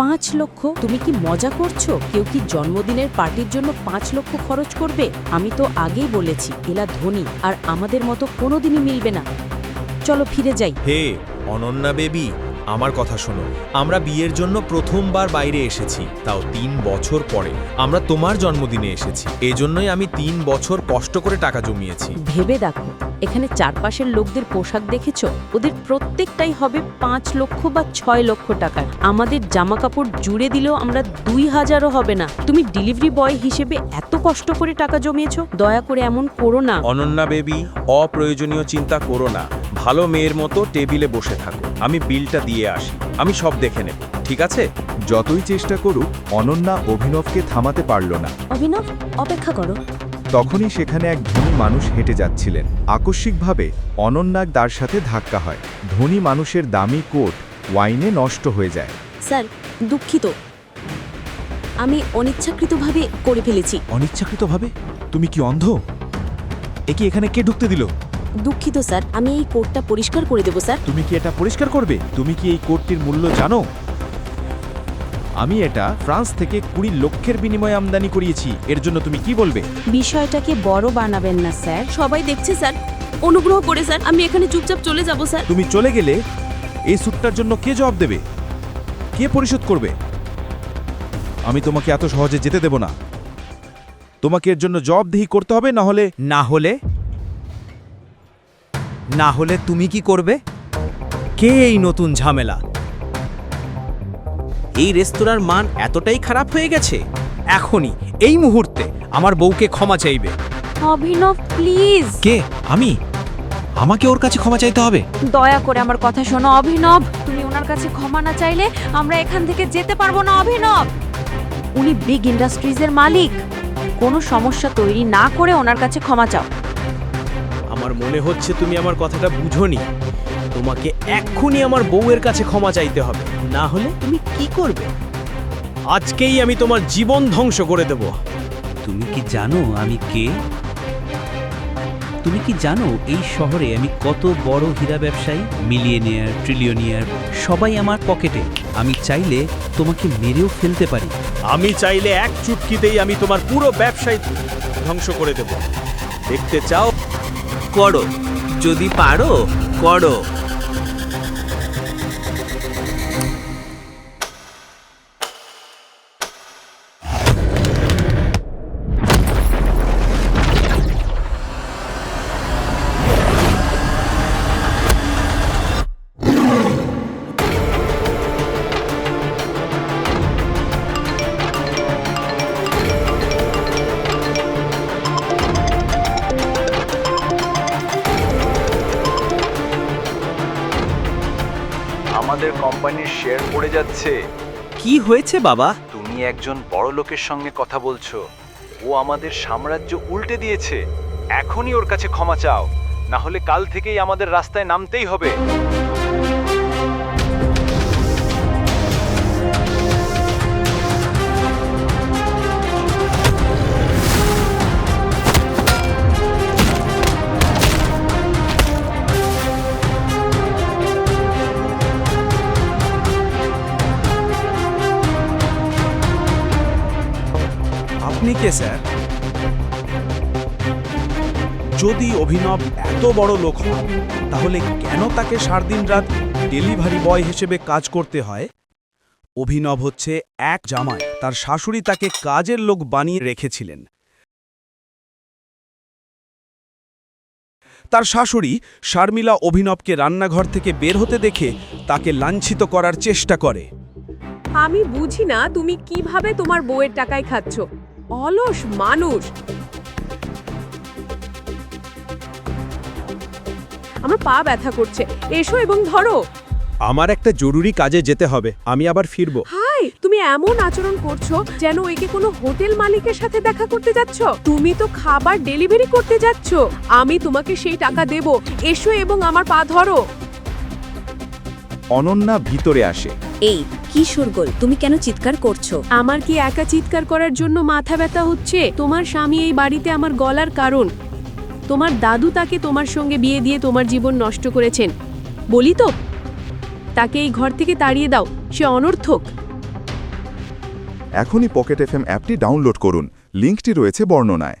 পাঁচ লক্ষ। তুমি কি মজা করছ? কেউ কি জন্মদিনের পার্টির জন্য পাঁচ লক্ষ খরচ করবে? আমি তো আগেই বলেছি, এলা ধনী, আর আমাদের মতো কোনোদিনই মিলবে না। চলো ফিরে যাই। হে, অনন্যা বেবি আমার কথা শোনো। আমরা বিয়ের জন্য প্রথমবার বাইরে এসেছি তাও তিন বছর পরে। আমরা তোমার জন্মদিনে এসেছি। এজন্যই আমি তিন বছর কষ্ট করে টাকা জমিয়েছি। ভেবে দেখো এখানে চারপাশের লোকদের পোশাক দেখেছ? ওদের প্রত্যেকটাই হবে পাঁচ লক্ষ বা ছয় লক্ষ টাকার। আমাদের জামা কাপড় জুড়ে দিলেও আমরা দুই হাজারও হবে না। তুমি ডেলিভারি বয় হিসেবে এত কষ্ট করে টাকা জমিয়েছ? দয়া করে এমন করো না। অনন্যা বেবি অপ্রয়োজনীয় চিন্তা করো না। ভালো মেয়ের মতো টেবিলে বসে থাকো। আমি বিলটা দিয়ে আসি। আমি সব দেখে নেব ঠিক আছে? যতই চেষ্টা করুক অনন্যা অভিনবকে থামাতে পারল না। অভিনব অপেক্ষা করো। তখনই সেখানে এক ধনী মানুষ হেঁটে যাচ্ছিলেন। আকস্মিকভাবে অনন্যার তার সাথে ধাক্কা হয়। ধনী মানুষের দামি কোট ওয়াইনে নষ্ট হয়ে যায়। স্যার দুঃখিত। আমি অনিচ্ছাকৃতভাবে করে ফেলেছি। অনিচ্ছাকৃতভাবে? তুমি কি অন্ধ? একে এখানে কে ঢুকতে দিল? দুঃখিত স্যার। আমি এই কোডটা পরিষ্কার করে দেবো স্যার। তুমি কি এটা পরিষ্কার করবে? তুমি কি এই কোটটির মূল্য জানো? আমি এটা ফ্রান্স থেকে কুড়ি লক্ষের বিনিময়ে আমদানি করিয়েছি। এর জন্য তুমি কি বলবে? বিষয়টাকে বড় বানাবেন না স্যার। সবাই দেখছে স্যার। অনুগ্রহ করে স্যার আমি এখানে চুপচাপ চলে যাব স্যার। তুমি চলে গেলে এই স্যুটটার জন্য কে জবাব দেবে? কে পরিশোধ করবে? আমি তোমাকে এত সহজে যেতে দেব না। তোমাকে এর জন্য জবাবদিহি করতে হবে না হলে না হলে না হলে তুমি কি করবে? কে এই নতুন ঝামেলা? এই রেস্তোরাঁর মান এতটাই খারাপ হয়ে গেছে। এখনই এই মুহূর্তে আমার বউকে ক্ষমা চাইবে। অভিনব প্লিজ। কে? আমি? আমাকে ওর কাছে ক্ষমা চাইতে হবে? দয়া করে আমার কথা শোনো অভিনব। তুমি ওনার কাছে ক্ষমা না চাইলে আমরা এখান থেকে যেতে পারব না অভিনব। উনি বিগ ইন্ডাস্ট্রিজের মালিক। কোনো সমস্যা তৈরি না করে ওনার কাছে ক্ষমা চাও। আমার মনে হচ্ছে তুমি আমার কথাটা বুঝোনি। তোমাকে এক্ষুনি আমার বউয়ের কাছে ক্ষমা চাইতে হবে। না হলে তুমি কি করবে? আজকেই আমি তোমার জীবন ধ্বংস করে দেব। তুমি কি জানো আমি কে? তুমি কি জানো এই শহরে আমি কত বড় হীরা ব্যবসায়ী মিলিয়নিয়ার ট্রিলিয়নিয়ার সবাই আমার পকেটে। আমি চাইলে তোমাকে মেরেও ফেলতে পারি। আমি চাইলে এক চুটকিতেই আমি তোমার পুরো ব্যবসায় ধ্বংস করে দেব। দেখতে চাও করো। যদি পারো করো। আমাদের কোম্পানির শেয়ার পড়ে যাচ্ছে। কি হয়েছে বাবা? তুমি একজন বড় লোকের সঙ্গে কথা বলছো। ও আমাদের সাম্রাজ্য উল্টে দিয়েছে। এখনই ওর কাছে ক্ষমা চাও। না হলে কাল থেকেই আমাদের রাস্তায় নামতেই হবে। আপনি কে স্যার যদি অভিনব এত বড় লোক হন, তাহলে কেন তাকে সার দিন রাত ডেলিভারি বয় হিসেবে কাজ করতে হয়? অভিনব হচ্ছে এক জামাই, তার শাশুড়ি তাকে কাজের লোক বানিয়ে রেখেছিলেন। তার শাশুড়ি শারমিলা অভিনবকে রান্নাঘর থেকে বের হতে দেখে তাকে লাঞ্ছিত করার চেষ্টা করে। আমি বুঝি না তুমি কীভাবে তোমার বউয়ের টাকায় খাচ্ছ। অলস মানুষ। আমার পা ব্যথা করছে। এসো এবং ধরো। আমার একটা জরুরি কাজে যেতে হবে। আমি আবার ফিরবো। হাই তুমি এমন আচরণ করছ যেন একে কোনো হোটেল মালিকের সাথে দেখা করতে যাচ্ছ? তুমি তো খাবার ডেলিভারি করতে যাচ্ছ। আমি তোমাকে সেই টাকা দেব। এসো এবং আমার পা ধরো। অনন্যা ভিতরে আসে। এই কি শোরগোল তুমি কেন চিৎকার করছ? আমার কি একা চিৎকার করার জন্য মাথা ব্যথা হচ্ছে? তোমার স্বামী এই বাড়িতে আমার গলার কারণ। তোমার দাদু তাকে তোমার সঙ্গে বিয়ে দিয়ে তোমার জীবন নষ্ট করেছেন। বলি তো তাকে এই ঘর থেকে তাড়িয়ে দাও সে অনর্থক। এখনই পকেট এফএম অ্যাপটি ডাউনলোড করুন লিঙ্কটি রয়েছে বর্ণনায়।